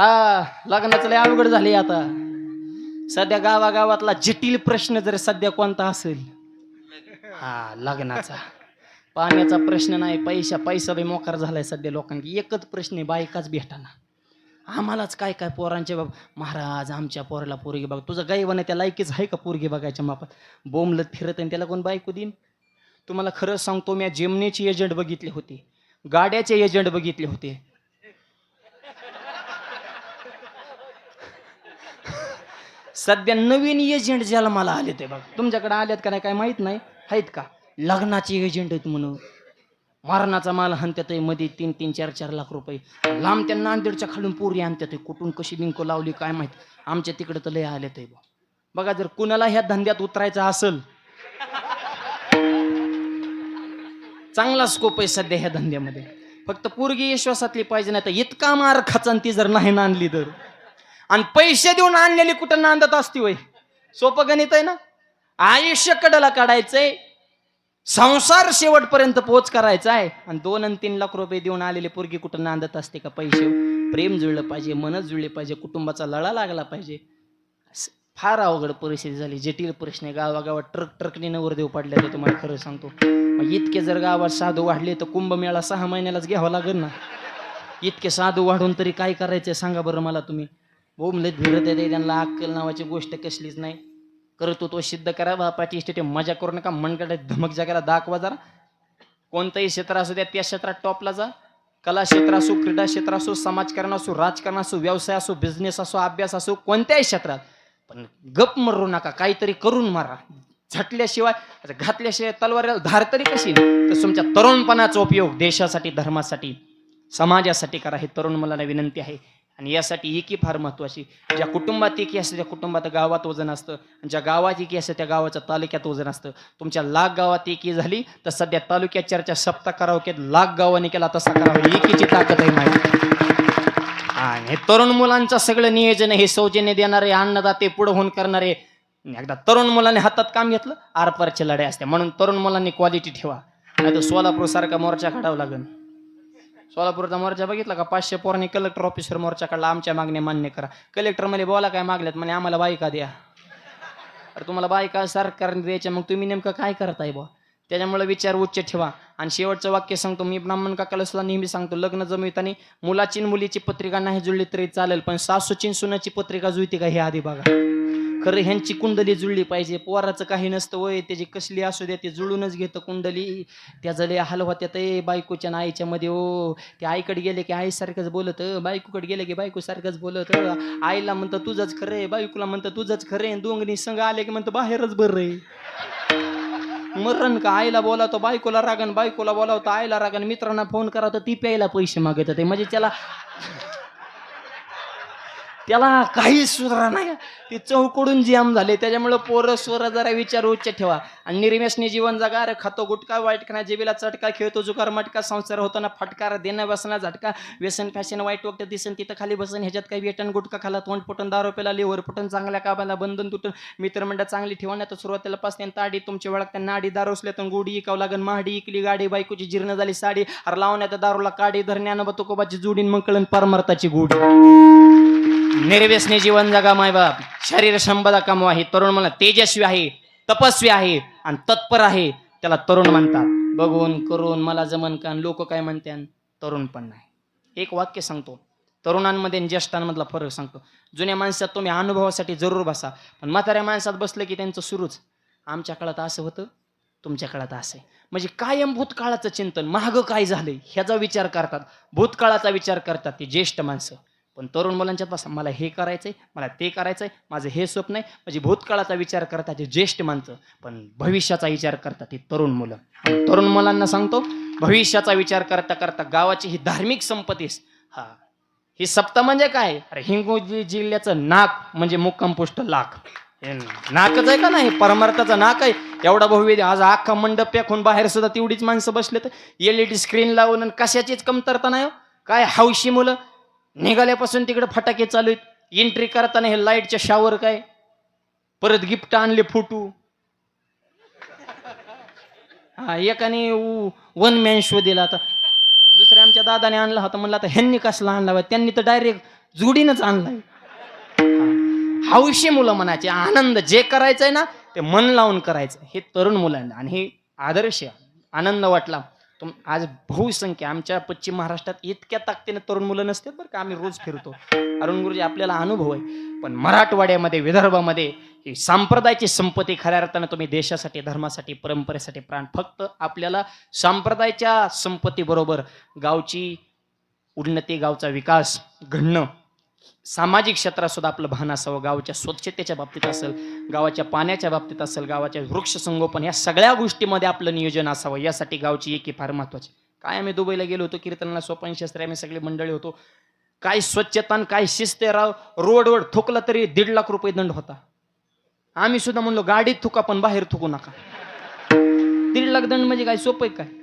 हा लग्नाचं लय अवघड झाले आता. सध्या गावागावातला जटिल प्रश्न जर सध्या कोणता असेल हा लग्नाचा. पाण्याचा प्रश्न नाही पैसा पैसा बी मोकार झालाय सध्या लोकांनी. एकच प्रश्न आहे बायकाच भेटाना. आम्हालाच काय काय पोरांचे बाब महाराज आमच्या पोराला पोरगी बघ. तुझं गायवाने त्या लायकीच आहे का पोरगी बघायच्या मापात? बोंबलत फिरत आणि त्याला कोण बायको देईन? तुम्हाला खरंच सांगतो मी जेमनीचे एजंट बघितले होते. गाड्याचे एजंट बघितले होते. सध्या नवीन एजंट ज्याला आले ते बघा. तुमच्याकडे आलेत का नाही काय माहीत नाही. आहेत का? लग्नाचे एजंट आहेत म्हणून. मरणाचा माल हाणत्यात मध्ये तीन तीन चार चार लाख रुपये. लांब त्या नांदेडच्या खालून पोरी आणत्यात कुठून कशी लिंक लावली काय माहीत. आमच्या तिकडे तर लय आले ते बघा. जर कुणाला ह्या धंद्यात उतरायचं असेल. चांगला स्कोप आहे सध्या ह्या धंद्यामध्ये. फक्त पोरगी विश्वासातली पाहिजे नाही तर इतका मार खचन ती जर नाही नांदली तर. आणि पैसे देऊन आणलेली कुठं नांदत असती वय सोपं गणित आहे ना? आयुष्य कडला काढायचंय संसार शेवटपर्यंत पोच करायचा आहे आणि दोन आणि तीन लाख रुपये देऊन आलेली पोरगी कुठं नांदत असते का पैसे? प्रेम जुळलं पाहिजे मनच जुळले पाहिजे कुटुंबाचा लढा लागला पाहिजे. फार अवघड परिस्थिती झाली. जटिल प्रश्न आहे. गावागावात ट्रक ट्रकने नवर देऊ पडले तर तुम्हाला खरं सांगतो. मग इतके जर गावात साधू वाढले तर कुंभमेळा सहा महिन्यालाच घ्यावा लागेल ना? इतके साधू वाढून तरी काय करायचे सांगा बरं मला तुम्ही. बोमलेत फिरत येते त्यांना अक्कल नावाची गोष्ट कसलीच नाही. करतो तो सिद्ध करा बापाची इस्टेट मजा करू नका मनकडे धमक जागाला दाखवा जरा. कोणतंही क्षेत्र असू द्या त्या क्षेत्रात टॉपला जा. कला क्षेत्र असो क्रीडा क्षेत्र असो समाजकारण असो राजकारण असो व्यवसाय असो बिझनेस असो अभ्यास असो कोणत्याही क्षेत्रात. पण गप मरू नका काहीतरी करून मारा. झटल्याशिवाय घातल्याशिवाय तलवारीला धार तरी कशी? तर तुमच्या तरुणपणाचा उपयोग देशासाठी धर्मासाठी समाजासाठी करा हे तरुण मुलांना विनंती आहे. आणि यासाठी एकी फार महत्वाची. ज्या कुटुंबात एकी असते त्या कुटुंबात गावात वजन असतं. आणि ज्या गावात एकी असतं त्या गावाच्या तालुक्यात वजन असतं. तुमच्या लाख गावात एकी झाली तर सध्या तालुक्यात चर्चा सप्ताह करावं की लाख गावाने केला तसा करावं. एकीची ताकद आहे माहिती. आणि हे तरुण मुलांचं सगळं नियोजन हे सौजन्य देणारे अन्नदाते पुढे होऊन करणारे. एकदा तरुण मुलांनी हातात काम घेतलं आरपारची लढाई असते. म्हणून तरुण मुलांनी क्वालिटी ठेवा. नाही तर सोलापूर सारखा मोर्चा काढावा लागेल. सोलापूरचा मोर्चा बघितला का? पाचशे पोरांनी कलेक्टर ऑफिसर मोर्चाकडला आमच्या मागण्या मान्य करा. कलेक्टरमध्ये बोला काय मागल्यात म्हणे आम्हाला बायका द्या. अरे तुम्हाला बायका सरकारने द्यायच्या मग तुम्ही नेमकं काय करताय बुवा? त्याच्यामुळे विचार उच्च ठेवा. आणि शेवटचं वाक्य सांगतो मी ब्राह्मण काकाला सुद्धा नेहमी सांगतो लग्न जमविताना मुलाची मुलीची पत्रिका नाही जुळली तरी चालेल पण सासूची सुनाची पत्रिका जुळते का हे आधी बघा. खरं ह्यांची कुंडली जुळली पाहिजे. पोराचं काही नसतं वय त्याची कसली असू द्या ते जुळूनच घेतं कुंडली. त्याचं लय हाल होत्या ते बायकोच्या आईच्या मध्ये ओ. ते आईकडे गेले की आईसारखंच बोलत बायकोकडे गेले की बायको सारखंच बोलत. आईला म्हणतं तुझंच खरं आहे. बायकोला म्हणतं तुझंच खरं आहे. दोंगणी संघ आले की म्हणतं बाहेरच बरं आहे मरण का? आईला बोलावतो बायकोला रागन बायकोला बोलावतो आईला रागन मित्रांना फोन करावं तर ती प्यायला पैसे मागत ते म्हणजे त्याला त्याला काही सुधारा नाही. ते चौकडून जाम झाले. त्याच्यामुळे पोरं स्वर जरा विचार उच्च ठेवा. आणि निर्मेशने जीवन जगा रे खातो गुटका वाईट खाना जेबीला चटका खेळतो जुकार मटका संसार होताना फटकार देणं बसना झटका व्यसन फॅशन वाईट वक्त दिसन तिथं खाली बसन ह्याच्यात काही वेटन गुटका खाला तोंड फुटून दारू पेला लिव्हर फुटून चांगल्या काबाला बंधन तुटून मित्रमंडळ चांगली ठेवण्यात सुरुवातीला पास त्यांना ताडी तुमची वळख त्यांना नाडी दारू तर गोडी इकावं लागन महाडी इकली गाडी बायकोची जीर्ण झाली साडी अर लावण्यात दारूला काडी धरण्यानं बतुकोबाची जोडीन मग कळण परमार्थाची गोडी. निर्व्यसनी जीवन जगा मायबाप शरीर संपदा कमवा हे तरुण मला तेजस्वी आहे तपस्वी आहे आणि तत्पर आहे त्याला तरुण म्हणतात. बघून करून मला जमन का लोक काय म्हणतात तरुण पण नाही. एक वाक्य सांगतो. तरुणांमध्ये आणि ज्येष्ठांमधला फरक सांगतो. जुन्या माणसात तुम्ही अनुभवासाठी जरूर बसा. पण म्हाताऱ्या माणसात बसलं की त्यांचं सुरूच. आमच्या काळात असं होतं तुमच्या काळात असं आहे. म्हणजे कायम भूतकाळाचं चिंतन महाग काय झालंय ह्याचा विचार करतात. भूतकाळाचा विचार करतात ते ज्येष्ठ माणसं. पण तरुण मुलांच्या बसा मला हे करायचंय मला ते करायचंय माझं हे स्वप्न आहे. म्हणजे भूतकाळाचा विचार करतात ते ज्येष्ठ माणसं पण भविष्याचा विचार करतात ते तरुण मुलं. तरुण मुलांना सांगतो भविष्याचा विचार करता करता गावाची ही धार्मिक संपत्तीस हा. ही सप्ता म्हणजे काय? अरे हिंगोली जिल्ह्याचं नाक म्हणजे मुक्काम पोस्ट लाख. नाकच आहे का नाही? परमार्थाचं नाक आहे. एवढा भव्य आज अख्खा मंडप फेकून बाहेर सुद्धा तेवढीच माणसं बसले तर एल ई डी स्क्रीन लावून कशाचीच कमतरता नाही हो. काय हौशी मुलं? निघाल्यापासून तिकडे फटाके चालू आहेत. एंट्री करताना हे लाईटच्या शावर काय? परत गिफ्ट आणले फोटो हा एकाने वन मॅन शो दिला आता दुसऱ्या आमच्या दादाने आणला होता. म्हणलं आता ह्यांनी कसला आणला त्यांनी तर डायरेक्ट जुडीनच आणलाय. हौशी मुलं म्हणायचे आनंद जे करायचंय ना ते मन लावून करायचं हे तरुण मुलांना. आणि हे आदर्श आनंद वाटला. तुम आज बहुसंख्य आमच्या पश्चिम महाराष्ट्रात इतक्या ताकदीने तरुण मुलं नसतात बरं का? आम्ही रोज फिरतो. अरुण गुरुजी आपल्याला अनुभव आहे. पण मराठवाड्यामध्ये विदर्भामध्ये ही सांप्रदायाची संपत्ती खऱ्या अर्थानं तुम्ही देशासाठी धर्मासाठी परंपरेसाठी प्राण. फक्त आपल्याला सांप्रदायाच्या संपत्तीबरोबर गावची उन्नती गावचा विकास घडणं सामाजिक क्षेत्रात सुद्धा आपलं भान असावं गावाच्या स्वच्छतेच्या बाबतीत असेल गावाच्या पाण्याच्या बाबतीत असेल गावाच्या वृक्ष संगोपन या सगळ्या गोष्टीमध्ये आपलं नियोजन असावं. यासाठी गावची एकी फार महत्वाची काय आम्ही दुबईला गेलो होतो कीर्तनाला सोपान शास्त्री आम्ही सगळे मंडळी होतो. काय स्वच्छता आणि काय शिस्त राव? रोडवर थुकला तरी दीड लाख रुपये दंड होता. आम्ही सुद्धा म्हणलो गाडीत थुका पण बाहेर थुकू नका. दीड लाख दंड म्हणजे काय? सोपं आहे काय?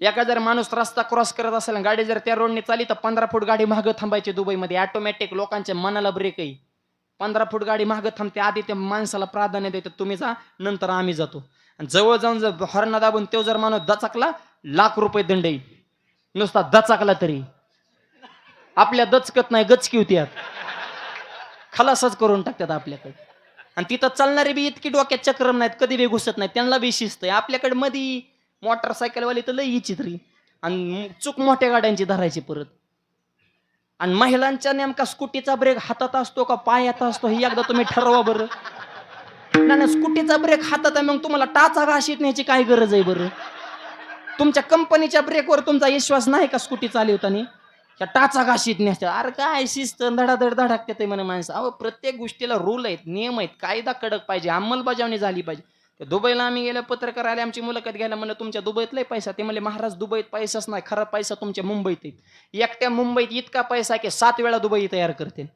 एका जर माणूस रस्ता क्रॉस करत असेल आणि गाडी जर त्या रोडने चालली तर पंधरा फूट गाडी मागं थांबायची दुबईमध्ये. ऑटोमॅटिक लोकांच्या मनाला ब्रेक आहे. पंधरा फूट गाडी मागं थांबते आधी त्या माणसाला प्राधान्य देतात तुम्ही जा नंतर आम्ही जातो. आणि जवळ जाऊन जर हॉर्न दाबून तो जर माणूस दचाकला लाख रुपये दंड येईल नुसता दचाकला तरी. आपल्या दचकत नाही गचकी होती यात. खलासच करून टाकतात आपल्याकडे. आणि तिथं चालणारे बी इतकी डोक्यात चक्रम नाहीत कधी बी घुसत नाही त्यांना बी शिस्त आहे. आपल्याकडे मधी मोटरसायकलवाली तर लई चित्री आणि चूक मोठ्या गाड्यांची धरायची परत. आणि महिलांच्या नेमका स्कूटीचा ब्रेक हातात असतो का पायात असतो हे एकदा तुम्ही ठरवा बरं. नाही स्कूटीचा ब्रेक हातात आहे मग तुम्हाला टाचा घाशीत न्यायची काय गरज आहे बरं? तुमच्या कंपनीच्या ब्रेकवर तुमचा विश्वास नाही का स्कूटी चालवताना? त्या टाचा घाशीत न्यायच्या अरे काय शिस्त धडाधड धडाकते म्हणे माणसं. अहो प्रत्येक गोष्टीला रूल आहेत नियम आहेत कायदा कडक पाहिजे अंमलबजावणी झाली पाहिजे. दुबईला आम्ही गेलो पत्रकार आले आमची मुलाखत घ्यायला म्हणलं तुमच्या दुबईतला पैसा. ते म्हणले महाराज दुबईत पैसाच नाही खरा पैसा तुमच्या मुंबईत एकट्या मुंबईत इतका पैसा की सात वेळा दुबई तयार करते.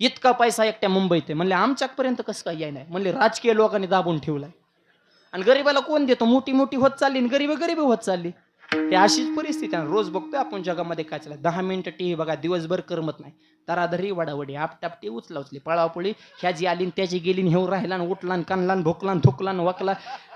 इतका पैसा एकट्या मुंबईत आहे. म्हणले आमच्यापर्यंत कसं काय याय नाही म्हणले राजकीय लोकांनी दाबून ठेवलाय. आणि गरीबाला कोण देतो? मोठी मोठी होत चालली आणि गरीब गरीब होत चालली. हे अशीच परिस्थिती आहे. रोज बघतोय आपण जगामध्ये काय चाललं दहा मिनिटं टी व्ही बघा दिवसभर करमत नाही. तराधरी वडावडी. आपटापटी उचला उचली पळापळी ह्याजी आली त्याची गेली हेऊ राहिला उठलान उठला न थुकलान न वकला.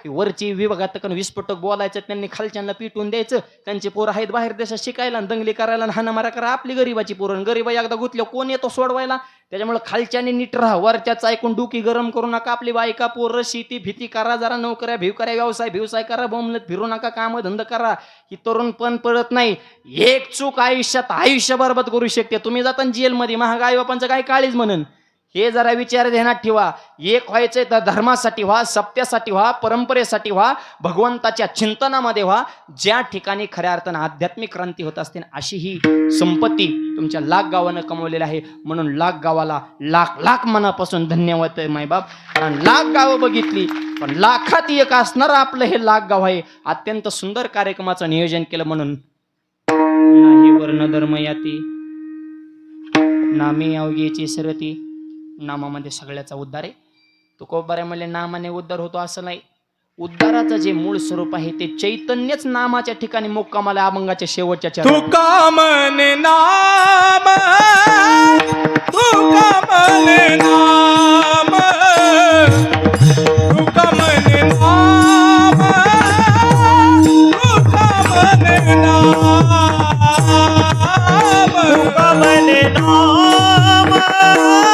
वरची विभागात कन विस्फोटक बोलायचं त्यांनी खालच्यांना पिटून द्यायचं. त्यांची पोरं आहेत बाहेर देशात शिकायला दंगली करायला हानामारा करा आपली गरीबाची पोरं. आणि गरीबा एकदा गुतल्या कोण येतो सोडवायला? त्याच्यामुळे खालच्याने नीट राहा. वरच्याच ऐकून डुकी गरम करू नका. आपली बायका पोरं शेती भीती करा जरा. नोकऱ्या भिवकऱ्या व्यवसाय व्यवसाय करा. बोमलत फिरू नका. काम धंद करा. ही तरुण पण पडत नाही. एक चूक आयुष्यात आयुष्य बरबाद करू शकते. तुम्ही जाता जेलमध्ये महाग महागाई बापांचं काय काळीच म्हणन? हे जरा विचार ध्यानात ठेवा. एक व्हायचंय तर धर्मासाठी व्हा सत्यासाठी व्हा परंपरेसाठी व्हा भगवंताच्या चिंतनामध्ये व्हा. ज्या ठिकाणी खऱ्या अर्थानं आध्यात्मिक क्रांती होत असते अशी ही संपत्ती तुमच्या लाख गावानं कमवलेली आहे. म्हणून लाख गावाला लाख लाख मनापासून धन्यवाद आहे मायबाप. कारण लाख गावं बघितली पण लाखात एक असणारं आपलं हे लाख गाव आहे. अत्यंत सुंदर कार्यक्रमाचं नियोजन केलं म्हणून. नाही वर्ण धर्म याती. नामी अवघेची सरती. नामामध्ये सगळ्याचा उद्धार आहे. तुकोबारे म्हणले नामाने उद्धार होतो असं नाही. उद्धाराचं जे मूळ स्वरूप आहे ते चैतन्यच नामाच्या ठिकाणी मुक्कामाला अभंगाच्या शेवटच्या चरणात. तुका मन नाम तुका मन नाम तुका मन नाम तुका मन नाम. तुका मन नाम. করো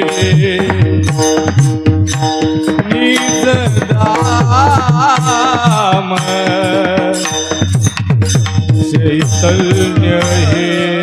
चैतन्य हे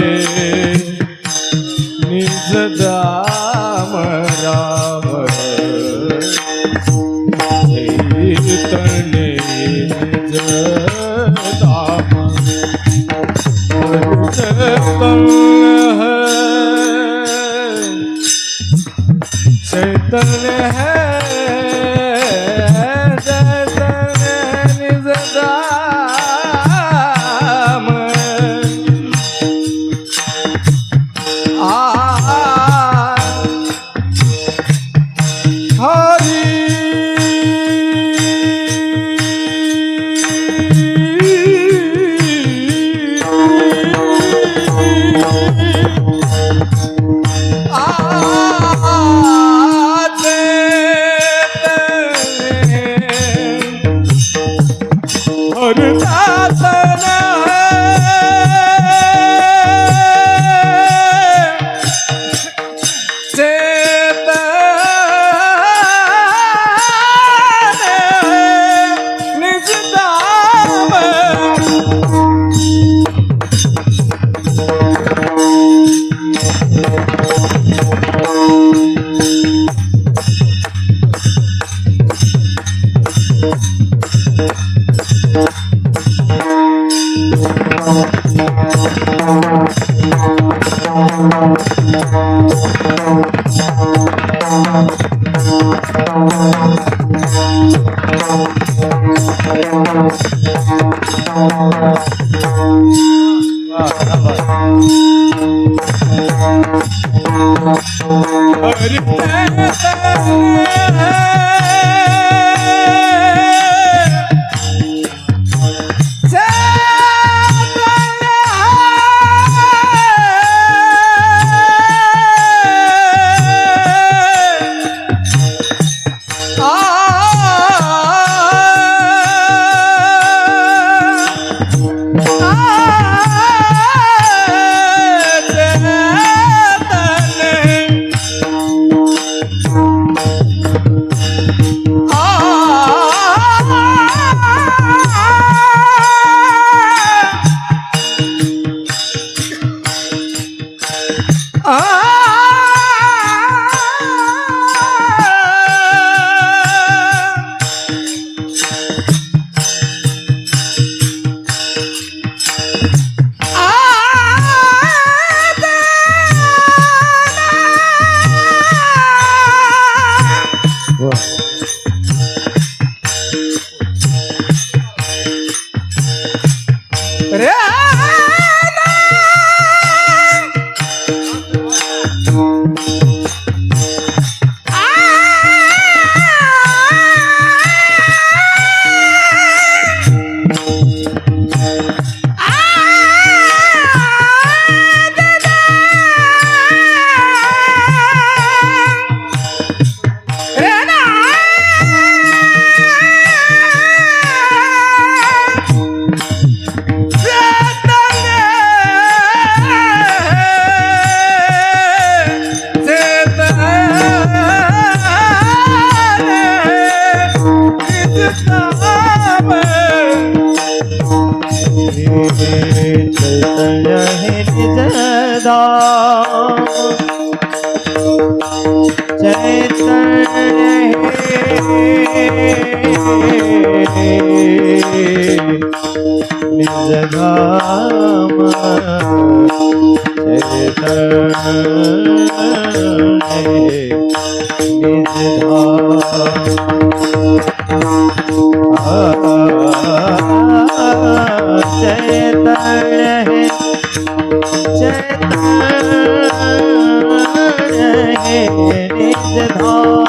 Hare निज धाम चैतन्य हे निज धाम चैतन्य है चैतन्य है निज धाम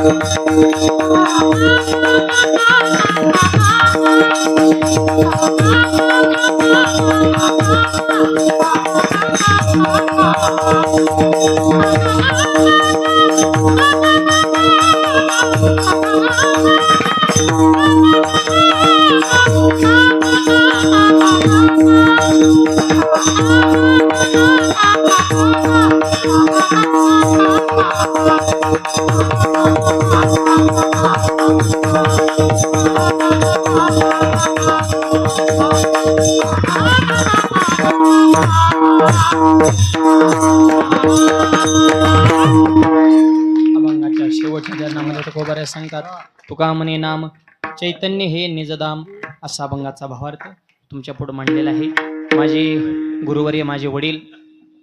अभंगाच्या चरणामध्ये सांगतात तुका म्हणे नाम चैतन्य हे निजदाम असा अभंगाचा भावार्थ तुमच्यापुढे मांडलेला आहे. माझे गुरुवर्य माझे वडील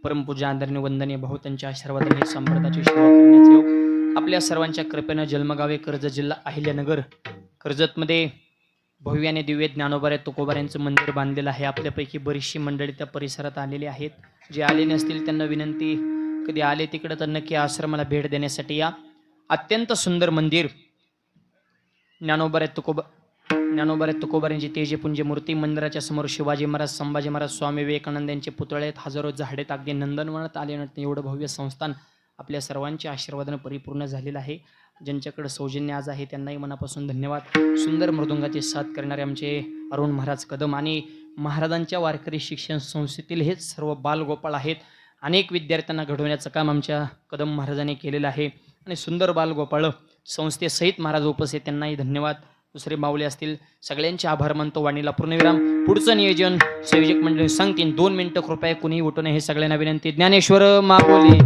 परमपूजा आदरणीय वंदनीय भाऊ त्यांच्या आशीर्वादाने संप्रदाची सेवा करण्याचे योग आपल्या सर्वांच्या कृपेनं जन्मगावे कर्जत जिल्हा अहिल्यानगर कर्जतमध्ये आणि दिव्य ज्ञानोबाऱ्या तुकोबाऱ्यांचं मंदिर बांधलेलं आहे. आपल्यापैकी बरीचशी मंडळी त्या परिसरात आलेली आहेत. जे आले नसतील त्यांना विनंती कधी आले तिकडं तर नक्की आश्रमाला भेट देण्यासाठी या. अत्यंत सुंदर मंदिर. ज्ञानोबाऱ्या तुकोबा तुकोबर तुकोबाऱ्यांची तेजपुंज मूर्ती मंदिराच्या समोर शिवाजी महाराज संभाजी महाराज स्वामी विवेकानंद यांचे पुतळे आहेत. हजारो झाडेत अगदी नंदनवनात आले एवढं भव्य संस्थान आपल्या सर्वांच्या आशीर्वादानं परिपूर्ण झालेलं आहे. ज्यांच्याकडे सौजन्य आज आहे त्यांनाही मनापासून धन्यवाद. सुंदर मृदुंगाची साथ करणारे आमचे अरुण महाराज कदम आणि महाराजांच्या वारकरी शिक्षण संस्थेतील हेच सर्व बालगोपाळ आहेत. अनेक विद्यार्थ्यांना घडवण्याचं काम आमच्या कदम महाराजांनी केलेलं आहे. आणि सुंदर बालगोपाळ संस्थेसहित महाराज उपस्थित. त्यांनाही धन्यवाद. दुसरे माऊले असतील सगळ्यांचे आभार मानतो. वाणीला पूर्णविराम. पुढचं नियोजन संयोजक मंडळी सांगतील. दोन मिनिटं कृपया कुणीही उठू नये हे सगळ्यांना विनंती. ज्ञानेश्वर माऊली.